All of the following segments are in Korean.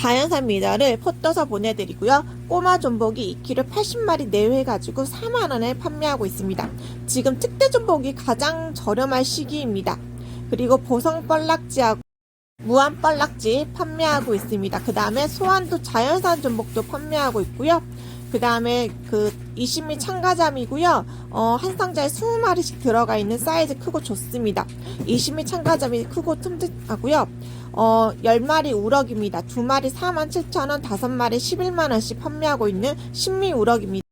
자연산 미나를 포떠서 보내드리고요. 꼬마 전복이 2kg 80마리 내외 가지고 4만원에 판매하고 있습니다. 지금 특대 전복이 가장 저렴할 시기입니다. 그리고 보성 뻘락지하고 무한 뻘락지 판매하고 있습니다. 그 다음에 소환도 자연산 전복도 판매하고 있고요. 그 다음에 그 이신미 참가잠이고요. 어, 한 상자에 20마리씩 들어가 있는 사이즈 크고 좋습니다. 이신미 참가잠이 크고 튼튼하고요. 어, 10마리 우럭입니다. 2마리 47,000원, 5마리 11만원씩 판매하고 있는 신미 우럭입니다.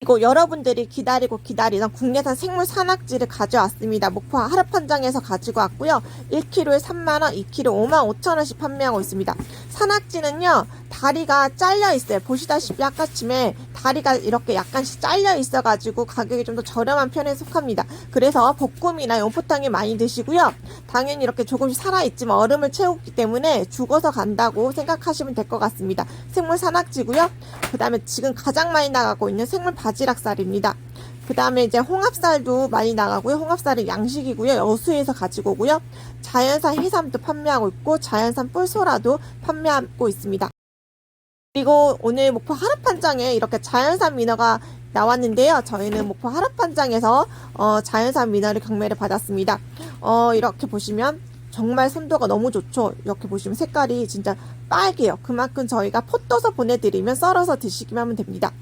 그리고 여러분들이 기다리고 기다리던 국내산 생물 산낙지를 가져왔습니다. 목포 하루판장에서 가지고 왔고요. 1kg에 3만원, 2kg 5만 5천원씩 판매하고 있습니다. 산낙지는요, 다리가 잘려 있어요. 보시다시피 아까쯤에 다리가 이렇게 약간씩 잘려 있어가지고 가격이 좀 더 저렴한 편에 속합니다. 그래서 볶음이나 연포탕에 많이 드시고요. 당연히 이렇게 조금씩 살아있지만 얼음을 채웠기 때문에 죽어서 간다고 생각하시면 될 것 같습니다. 생물 산낙지고요. 그 다음에 지금 가장 많이 나가고 있는 생물 바지락살입니다. 그 다음에 이제 홍합살도 많이 나가고요. 홍합살은 양식이고요. 여수에서 가지고 오고요. 자연산 해삼도 판매하고 있고 자연산 뿔소라도 판매하고 있습니다. 그리고 오늘 목포 하루판장에 이렇게 자연산 민어가 나왔는데요. 저희는 목포 하루판장에서 어, 자연산 민어를 경매를 받았습니다. 어, 이렇게 보시면 정말 선도가 너무 좋죠. 이렇게 보시면 색깔이 진짜 빨개요. 그만큼 저희가 포 떠서 보내드리면 썰어서 드시기만 하면 됩니다.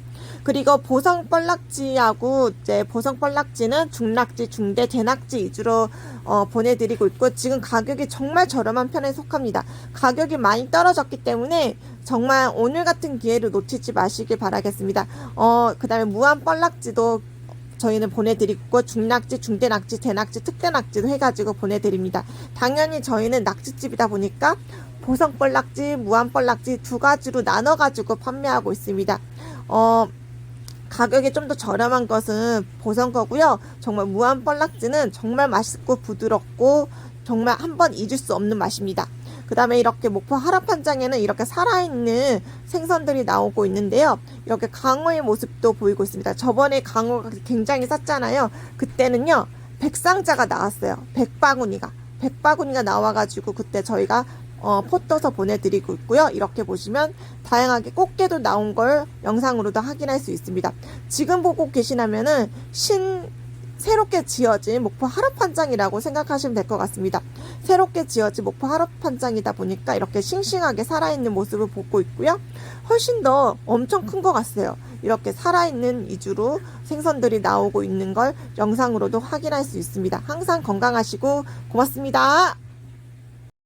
그리고 보성 뻘락지하고 이제 보성 뻘락지는 중낙지, 중대, 대낙지 위주로 어, 보내드리고 있고 지금 가격이 정말 저렴한 편에 속합니다. 가격이 많이 떨어졌기 때문에 정말 오늘 같은 기회를 놓치지 마시길 바라겠습니다. 어, 그 다음에 무한 뻘락지도 저희는 보내드리고 중낙지, 중대낙지, 대낙지, 특대낙지도 해가지고 보내드립니다. 당연히 저희는 낙지집이다 보니까 보성 뻘락지, 무한 뻘락지 두 가지로 나눠가지고 판매하고 있습니다. 어, 가격이 좀 더 저렴한 것은 보성 거고요. 정말 무한 뻘락지는 정말 맛있고 부드럽고 정말 한 번 잊을 수 없는 맛입니다. 그 다음에 이렇게 목포 하라판장에는 이렇게 살아있는 생선들이 나오고 있는데요. 이렇게 강어의 모습도 보이고 있습니다. 저번에 강어가 굉장히 쌌잖아요. 그때는요, 백상자가 나왔어요. 백바구니가. 백바구니가 나와가지고 그때 저희가 어, 포 떠서 보내드리고 있고요. 이렇게 보시면 다양하게 꽃게도 나온 걸 영상으로도 확인할 수 있습니다. 지금 보고 계시다면은 신 새롭게 지어진 목포 하루판장이라고 생각하시면 될 것 같습니다. 새롭게 지어진 목포 하루판장이다 보니까 이렇게 싱싱하게 살아있는 모습을 보고 있고요. 훨씬 더 엄청 큰 것 같아요. 이렇게 살아있는 위주로 생선들이 나오고 있는 걸 영상으로도 확인할 수 있습니다. 항상 건강하시고 고맙습니다.